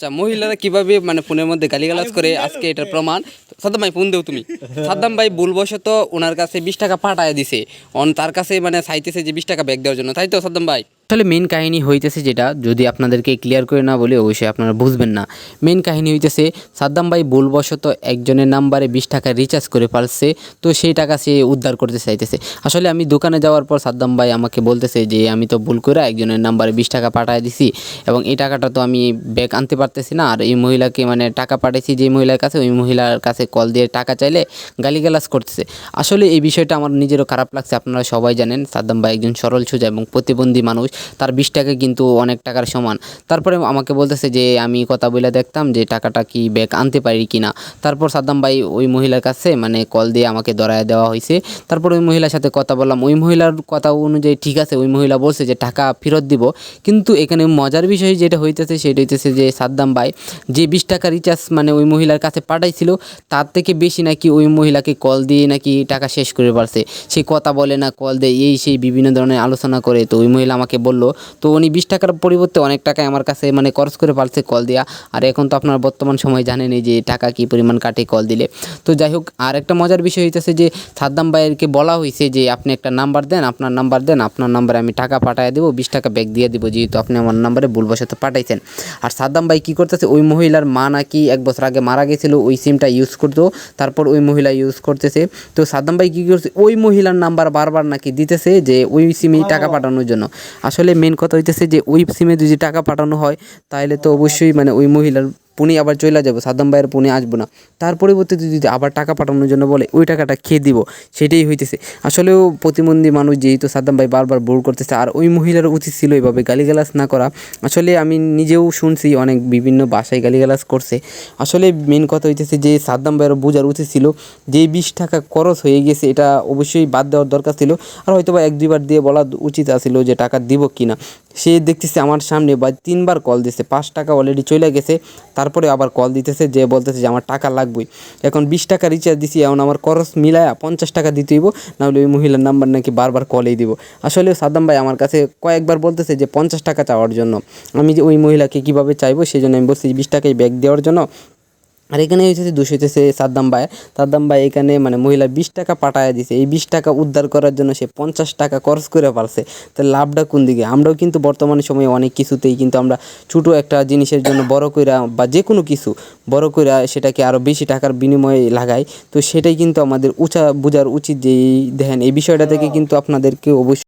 আচ্ছা মহিলারা কীভাবে মানে ফোনের মধ্যে গালিগালাজ করে আজকে এটার প্রমাণ? সাদ্দাম ভাই ফোন দেও তুমি। সাদ্দাম ভাই ভুলবশত ওনার কাছে বিশ টাকা পাঠায় দিছে। অন তার কাছে মানে চাইতেছে যে বিশ টাকা ব্যাগ দেওয়ার জন্য। তাই তো সাদ্দাম ভাই আসলে মেন কাহিনী হইতেছে যেটা, যদি আপনাদেরকে ক্লিয়ার করে না বলে, অবশ্যই আপনারা বুঝবেন না। মেন কাহিনী হইতেছে, সাদ্দাম ভাই ভুলবশত একজনের নাম্বারে বিশ টাকা রিচার্জ করে পারছে তো সেই টাকা সে উদ্ধার করতে চাইতেছে। আসলে আমি দোকানে যাওয়ার পর সাদ্দাম ভাই আমাকে বলতেছে যে, আমি তো ভুল করে একজনের নাম্বারে বিশ টাকা পাঠিয়ে দিছি, এবং এই টাকাটা তো আমি ব্যাগ আনতে পারতেছি না, আর এই মহিলাকে মানে টাকা পাঠিয়েছি যে মহিলার কাছে, ওই মহিলার কাছে কল দিয়ে টাকা চাইলে গালিগালাজ করতেছে। আসলে এই বিষয়টা আমার নিজেরও খারাপ লাগছে, আপনারা সবাই জানেন, সাদ্দাম ভাই একজন সরল সোজা এবং প্রতিবন্ধী মানুষ। তার বিশ টাকা কিন্তু অনেক টাকার সমান। তারপরে আমাকে বলতেছে যে, আমি কথা বলে দেখতাম যে, টাকাটা কি ব্যাগ আনতে পারি কি না তারপর সাদ্দাম ভাই ওই মহিলার কাছে মানে কল দিয়ে আমাকে ধরায় দেওয়া হয়েছে তারপর ওই মহিলার সাথে কথা বললাম। ওই মহিলার কথা অনুযায়ী ঠিক আছে, ওই মহিলা বলছে যে, টাকা ফেরত দিব। কিন্তু এখানে মজার বিষয় যেটা হইতেছে, সেটা হইতেছে যে, সাদ্দাম ভাই যে বিশ টাকা রিচার্জ মানে ওই মহিলার কাছে পাঠাইছিল, তার থেকে বেশি নাকি ওই মহিলাকে কল দিয়ে নাকি টাকা শেষ করে পারছে। সে কথা বলে না, কল দেয়, এই সেই বিভিন্ন ধরনের আলোচনা করে। তো ওই মহিলা আমাকে বলল তো উনি বিশ টাকার পরিবর্তে অনেক টাকায় আমার কাছে মানে খরচ করে পারছে কল দেওয়া আর এখন তো আপনার বর্তমান সময় জানেনই যে টাকা কি পরিমাণ কাটে কল দিলে। তো যাই হোক আর একটা মজার বিষয় হইতেছে যে সাদ্দাম ভাইয়েরকে বলা হয়েছে যে আপনি একটা নাম্বার দেন আপনার নাম্বার দেন আপনার নাম্বারে আমি টাকা পাঠিয়ে দেবো বিশ টাকা ব্যাগ দিয়ে দেবো যেহেতু আপনি আমার নাম্বারে ভুলবশত পাঠাইছেন। আর সাদ্দাম ভাই কী করতেছে ওই মহিলার মা নাকি এক বছর আগে মারা গেছিল ওই সিমটা ইউজ করতো তারপর ওই মহিলা ইউজ করতেছে। তো সাদ্দাম ভাই কী করছে ওই মহিলার নাম্বার বারবার নাকি দিতেছে যে ওই সিমে টাকা পাঠানোর জন্য। আসলে মেন কথা হইতেছে যে ওই সিমে যদি টাকা পাঠানো হয় তাহলে তো অবশ্যই মানে ওই মহিলার পুনি আবার চলে যাব, সাদ্দাম ভাইয়ের পুনে আসব না। তার পরিবর্তে যদি আবার টাকা পাঠানোর জন্য বলে, ওই টাকাটা খেয়ে দিব, সেটাই হইতেছে। আসলেও প্রতিবন্ধী মানুষ যেহেতু সাদ্দাম ভাই বারবার বোর করতেছে, আর ওই মহিলার উচিত ছিল এইভাবে গালিগালাজ না করা। আসলে আমি নিজেও শুনছি অনেক বিভিন্ন বাসায় গালিগালাজ করছে। আসলে মেন কথা হইতেছে যে, সাদ্দাম ভাইয়ের বোঝার উচিত ছিল যে, বিশ টাকা খরচ হয়ে গেছে, এটা অবশ্যই বাদ দেওয়ার দরকার ছিল। আর হয়তো বা এক দুইবার দিয়ে বলা উচিত আছিল যে, টাকা দিব কি না সে দেখতেছে আমার সামনে বা তিনবার কল দিছে, পাঁচ টাকা অলরেডি চলে গেছে, তারপরে আবার কল দিতেছে যে বলতেছে যে আমার টাকা লাগবেই এখন বিশ টাকা রিচার্জ দিছি, এখন আমার খরচ মিলায়া পঞ্চাশ টাকা দিতে হইব, নাহলে ওই মহিলার নাম্বার নাকি বারবার কলেই দিব। আসলে সাদ্দাম ভাই আমার কাছে কয়েকবার বলতেছে যে পঞ্চাশ টাকা চাওয়ার জন্য। আমি যে ওই মহিলাকে কীভাবে চাইব সেই জন্য আমি বলছি বিশ টাকায় ব্যাগ দেওয়ার জন্য। আর এখানে হইতেছে দুশো হইতেছে সাদ্দাম ভাই সাদ্দাম ভাই এখানে মানে মহিলা বিশ টাকা পাঠায় দিছে। এই বিশ টাকা উদ্ধার করার জন্য সে পঞ্চাশ টাকা খরচ করে পারছে। তো লাভটা কোন দিকে? আমরাও কিন্তু বর্তমান সময়ে অনেক কিছুতেই কিন্তু আমরা ছোটো একটা জিনিসের জন্য বড় কইরা বা যে কোনো কিছু বড় কইরা সেটাকে আরও বেশি টাকার বিনিময়ে লাগাই। তো সেটাই কিন্তু আমাদের উঁচা বোঝার উচিত যে এই দেখেন, এই বিষয়টা থেকে কিন্তু আপনাদেরকে অবশ্যই